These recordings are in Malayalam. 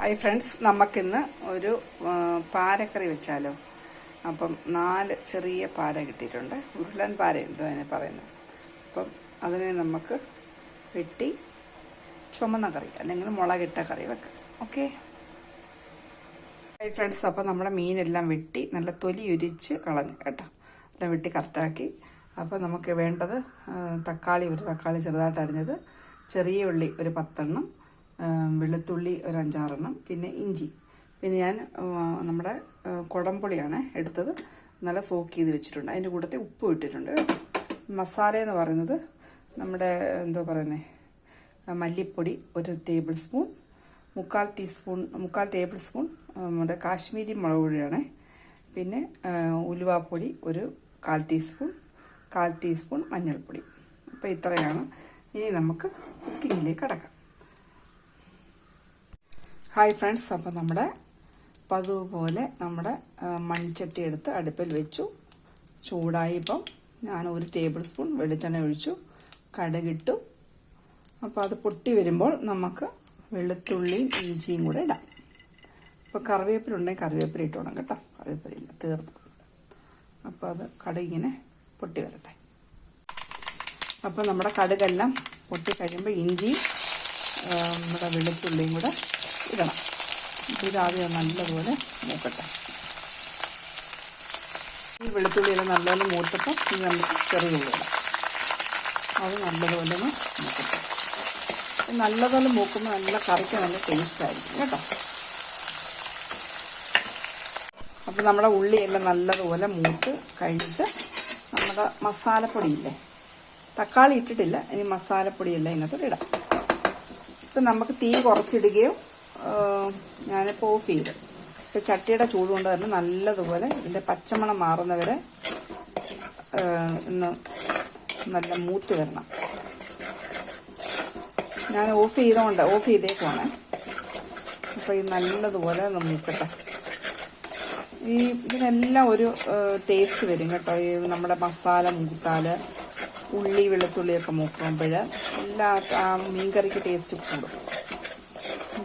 ഹായ് ഫ്രണ്ട്സ് നമുക്കിന്ന് ഒരു പാരക്കറി വെച്ചാലോ? അപ്പം നാല് ചെറിയ പാര കിട്ടിയിട്ടുണ്ട്. ഉരുളൻ പാര എന്തോ അതിനെ പറയുന്നത്. അപ്പം അതിനെ നമുക്ക് വെട്ടി ചുമന്ന കറി അല്ലെങ്കിൽ മുളകിട്ട കറി വെക്കാം. ഓക്കെ? ഹായ് ഫ്രണ്ട്സ് അപ്പം നമ്മുടെ മീനെല്ലാം വെട്ടി നല്ല തൊലി ഉരിച്ച് കളഞ്ഞു കേട്ടോ. എല്ലാം വെട്ടി കറക്റ്റാക്കി. അപ്പം നമുക്ക് വേണ്ടത് തക്കാളി ഒരു തക്കാളി ചെറുതായിട്ട് അരിഞ്ഞത് ചെറിയ ഉള്ളി ഒരു പത്തെണ്ണം വെളുത്തുള്ളി ഒരു അഞ്ചാറെണ്ണം പിന്നെ ഇഞ്ചി. പിന്നെ ഞാൻ നമ്മുടെ കുടംപുളിയാണ് എടുത്തത്. നല്ല സോക്ക് ചെയ്ത് വെച്ചിട്ടുണ്ട്. അതിന്റെ കൂട്ടത്തിൽ ഉപ്പ് ഇട്ടിട്ടുണ്ട് മസാല എന്ന് പറയുന്നത് നമ്മുടെ എന്തോ പറയുന്നത് മല്ലിപ്പൊടി ഒരു ടേബിൾ സ്പൂൺ മുക്കാൽ ടീസ്പൂൺ മുക്കാൽ ടേബിൾ സ്പൂൺ നമ്മുടെ കാശ്മീരി മുളക് പൊടിയാണ്. പിന്നെ ഉലുവാപ്പൊടി ഒരു കാൽ ടീസ്പൂൺ കാൽ ടീസ്പൂൺ മഞ്ഞൾപ്പൊടി. അപ്പോൾ ഇത്രയാണ്. ഇനി നമുക്ക് കുക്കിങ്ങിലേക്ക് കടക്കാം. ഹായ് ഫ്രണ്ട്സ് അപ്പോൾ നമ്മുടെ പതിവ് പോലെ നമ്മുടെ മൺചട്ടി എടുത്ത് അടുപ്പിൽ വെച്ചു. ചൂടായി ഇപ്പം ഞാൻ ഒരു ടേബിൾ സ്പൂൺ വെളിച്ചെണ്ണ ഒഴിച്ചു. കടുകിട്ടു. അപ്പോൾ അത് പൊട്ടി വരുമ്പോൾ നമുക്ക് വെളുത്തുള്ളിയും ഇഞ്ചിയും കൂടെ ഇടാം. ഇപ്പോൾ കറിവേപ്പില ഉണ്ടെങ്കിൽ കറിവേപ്പില ഇട്ടോണം കേട്ടോ. കറിവേപ്പില തീർന്നു. അപ്പോൾ അത് കടയിങ്ങനെ പൊട്ടി വരട്ടെ. അപ്പോൾ നമ്മുടെ കടുകെല്ലാം പൊട്ടി കഴിയുമ്പോൾ ഇഞ്ചിയും ആ, നമ്മുടെ വെളുത്തുള്ളിയും കൂടെ ഇടണം. അപ്പോൾ ഇതാദ്യം നല്ലപോലെ മൂക്കട്ടെ. ഈ വെളുത്തുള്ളിയെല്ലാം നല്ലപോലെ മൂത്തപ്പം ഇനി നമുക്ക് ഇടാം. അത് നല്ലതുപോലെ ഒന്ന് മൂക്കട്ടെ. ഇത് നല്ലപോലെ മൂക്കുമ്പോൾ നല്ല കറിക്ക് നല്ല ടേസ്റ്റ് ആയിരിക്കും കേട്ടോ. അപ്പോൾ നമ്മുടെ ഉള്ളിയെല്ലാം നല്ലതുപോലെ മൂത്ത് കഴിഞ്ഞിട്ട് നമ്മുടെ മസാലപ്പൊടിയില്ലേ? തക്കാളി ഇട്ടിട്ടില്ല. ഇനി മസാലപ്പൊടിയെല്ലാം ഇതിനകത്തോട്ട് ഇടാം. ഇപ്പം നമുക്ക് തീ കുറച്ചിടുകയോ ഞാനിപ്പോൾ ഓഫ് ചെയ്ത് ഇപ്പം ചട്ടിയുടെ ചൂട് കൊണ്ട് തന്നെ നല്ലതുപോലെ ഇതിന്റെ പച്ചമണം മാറുന്നവരെ ഒന്ന് നല്ല മൂത്ത് വരണം. ഞാൻ ഓഫ് ചെയ്തോണ്ട് ഓഫ് ചെയ്തേക്കുവാണ്. അപ്പോൾ ഇത് നല്ലതുപോലെ ഒന്ന് മൂക്കട്ടെ. ഈ ഇതിനെല്ലാം ഒരു ടേസ്റ്റ് വരും കേട്ടോ. ഈ നമ്മുടെ മസാല മൂത്താൽ ഉള്ളി വെളുത്തുള്ളിയൊക്കെ മൂക്കുമ്പോൾ എല്ലാ മീൻകറിക്ക് ടേസ്റ്റ് കൂടും.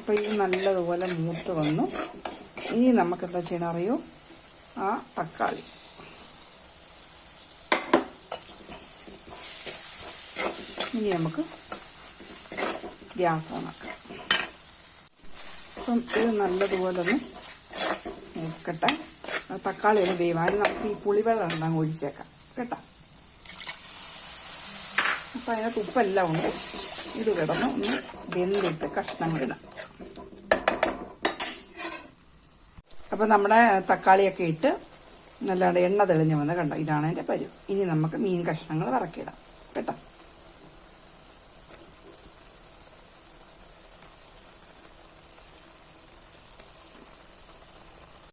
അപ്പോൾ ഇത് നല്ലതുപോലെ മൂത്ത് വന്നു. ഇനി നമുക്ക് എന്താ ചെയ്യണം അറിയോ? ആ തക്കാളി. ഇനി നമുക്ക് ഗ്യാസ് ഓണാക്കാം അപ്പം ഇത് നല്ലതുപോലെ ഒന്ന് നോക്കട്ടെ തക്കാളി ഒന്ന് വേവാൻ നമുക്ക് ഈ പുളിവെള്ളം ഉണ്ടാകും ഒഴിച്ചേക്കാം. കേട്ടോ? അപ്പം അതിനകത്ത് ഉപ്പെല്ലാം ഉണ്ട്. ഇത് കിടന്ന് ഒന്ന് വെന്തിട്ട് കഷ്ണങ്ങളിടാം. അപ്പം നമ്മുടെ തക്കാളിയൊക്കെ ഇട്ട് നല്ലാണ്ട് എണ്ണ തെളിഞ്ഞ് വന്ന് കണ്ടോ? ഇതാണ് എന്റെ പരു. ഇനി നമുക്ക് മീൻ കഷ്ണങ്ങൾ വറക്കിടാം. കേട്ടോ?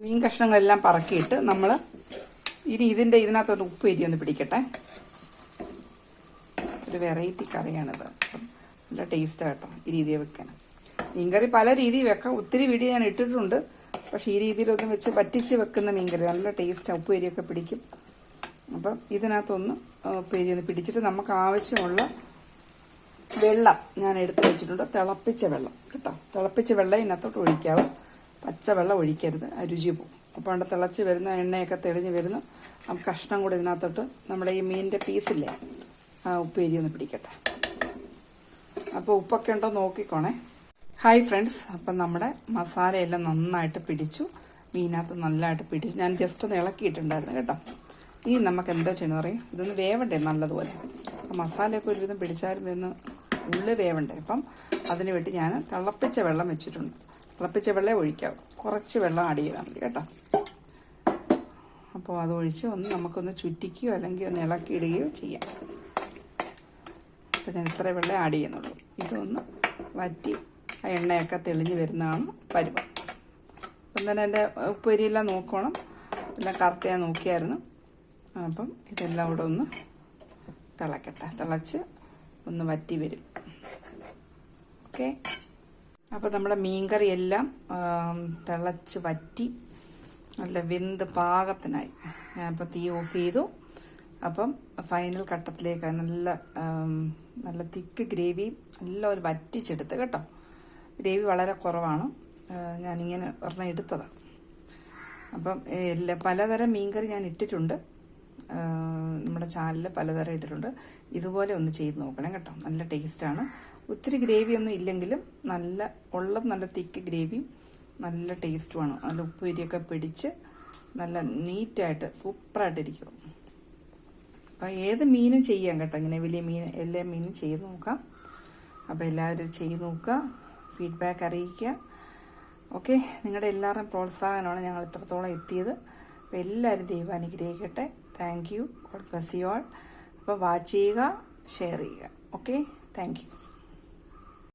മീൻ കഷ്ണങ്ങളെല്ലാം പറക്കിയിട്ട് നമ്മൾ ഇനി ഇതിന്റെ ഇതിനകത്തൊരു ഉപ്പ് എരി ഒന്ന് പിടിക്കട്ടെ. ഒരു വെറൈറ്റി കറിയാണിത്. നല്ല ടേസ്റ്റ് കേട്ടോ ഈ രീതിയിൽ വെക്കാൻ. മീൻകറി പല രീതിയിൽ വെക്കാം. ഒത്തിരി വീഡിയോ ഞാൻ ഇട്ടിട്ടുണ്ട്. പക്ഷേ ഈ രീതിയിലൊന്നും വെച്ച് വറ്റിച്ച് വെക്കുന്ന മീൻകറി നല്ല ടേസ്റ്റ് ഉപ്പ് എരിയൊക്കെ പിടിക്കും. അപ്പം ഇതിനകത്തൊന്ന് ഉപ്പ് എരി ഒന്ന് പിടിച്ചിട്ട് നമുക്ക് ആവശ്യമുള്ള വെള്ളം ഞാൻ എടുത്ത് വെച്ചിട്ടുണ്ട്. തിളപ്പിച്ച വെള്ളം കേട്ടോ. തിളപ്പിച്ച വെള്ളം ഇതിനകത്തോട്ട് ഒഴിക്കാവും. പച്ചവെള്ളം ഒഴിക്കരുത് രുചി പോകും. അപ്പോൾ അവിടെ തിളച്ച് വരുന്ന എണ്ണയൊക്കെ തെളിഞ്ഞ് വരുന്നു. ആ കഷ്ണം കൂടെ ഇതിനകത്തോട്ട് നമ്മുടെ ഈ മീനിന്റെ പീസില്ലേ ആ ഉപ്പേരി ഒന്ന് പിടിക്കട്ടെ. അപ്പോൾ ഉപ്പൊക്കെ ഉണ്ടോ നോക്കിക്കോണേ. ഹായ് ഫ്രണ്ട്സ് അപ്പം നമ്മുടെ മസാലയെല്ലാം നന്നായിട്ട് പിടിച്ചു. മീനകത്ത് നല്ലതായിട്ട് പിടിച്ചു. ഞാൻ ജസ്റ്റ് ഒന്ന് ഇളക്കിയിട്ടുണ്ടായിരുന്നു കേട്ടോ. ഇനി നമുക്ക് എന്താ ചെയ്യണമെന്ന് പറയും ഇതൊന്ന് വേവണ്ടേ നല്ലതുപോലെ. അപ്പം മസാലയൊക്കെ ഒരുവിധം പിടിച്ചാലും ഇതൊന്ന് ഉള്ളിൽ വേവണ്ടേ? അപ്പം അതിന് വേണ്ടി ഞാൻ തിളപ്പിച്ച വെള്ളം വെച്ചിട്ടുണ്ട്. തിളപ്പിച്ച വെള്ളം ഒഴിക്കാം കുറച്ച് വെള്ളം ആഡ് ചെയ്താൽ മതി കേട്ടോ. അപ്പോൾ അത് ഒഴിച്ച് ഒന്ന് നമുക്കൊന്ന് ചുറ്റിക്കുകയോ അല്ലെങ്കിൽ ഒന്ന് ഇളക്കിയിടുകയോ ചെയ്യാം. അപ്പോൾ ഞാൻ ഇത്ര വെള്ളം ആഡ് ചെയ്യുന്നുള്ളൂ. ഇതൊന്ന് വറ്റി എണ്ണയൊക്കെ തെളിഞ്ഞ് വരുന്നതാണ് പരുവം. അപ്പം തന്നെ എന്റെ ഉപ്പരിയെല്ലാം നോക്കണം. എല്ലാം കറക്റ്റ് ഞാൻ നോക്കിയായിരുന്നു. അപ്പം ഇതെല്ലാം കൂടെ ഒന്ന് തിളക്കട്ടെ. തിളച്ച് ഒന്ന് വറ്റി വരും. ഓക്കെ? അപ്പോൾ നമ്മുടെ മീൻകറി എല്ലാം തിളച്ച് വറ്റി നല്ല വെന്ത് പാകത്തിനായി. അപ്പോൾ തീ ഓഫ് ചെയ്തു. അപ്പം ഫൈനൽ ഘട്ടത്തിലേക്ക് നല്ല നല്ല തിക്ക് ഗ്രേവിയും എല്ലാം ഒരു വറ്റിച്ചെടുത്ത് കേട്ടോ. ഗ്രേവി വളരെ കുറവാണ്. ഞാനിങ്ങനെ ഒരെണ്ണം എടുത്തതാണ് അപ്പം എല്ലാ പലതരം മീൻകറി ഞാൻ ഇട്ടിട്ടുണ്ട്. നമ്മുടെ ചാനലിൽ പലതരം ഇട്ടിട്ടുണ്ട്. ഇതുപോലെ ഒന്ന് ചെയ്ത് നോക്കണം കേട്ടോ. നല്ല ടേസ്റ്റാണ്. ഒത്തിരി ഗ്രേവി ഒന്നും ഇല്ലെങ്കിലും നല്ല ഉള്ളത് നല്ല തിക്ക് ഗ്രേവിയും നല്ല ടേസ്റ്റുമാണ്. നല്ല ഉപ്പുരിയൊക്കെ പിടിച്ച് നല്ല നീറ്റായിട്ട് സൂപ്പറായിട്ടിരിക്കും. അപ്പോൾ ഏത് മീനും ചെയ്യാം കേട്ടോ. ഇങ്ങനെ വലിയ മീൻ എല്ലാ മീനും ചെയ്ത് നോക്കാം. അപ്പോൾ എല്ലാവരും ചെയ്ത് നോക്കുക. ഫീഡ്ബാക്ക് അറിയിക്കുക. ഓക്കെ നിങ്ങളുടെ എല്ലാവരും പ്രോത്സാഹനമാണ് ഞങ്ങൾ ഇത്രത്തോളം എത്തിയത്. അപ്പോൾ എല്ലാവരും ദൈവം അനുഗ്രഹിക്കട്ടെ. Thank you God bless you all അപ്പോൾ വാച്ച് ചെയ്യുക ഷെയർ ചെയ്യുക. Okay thank you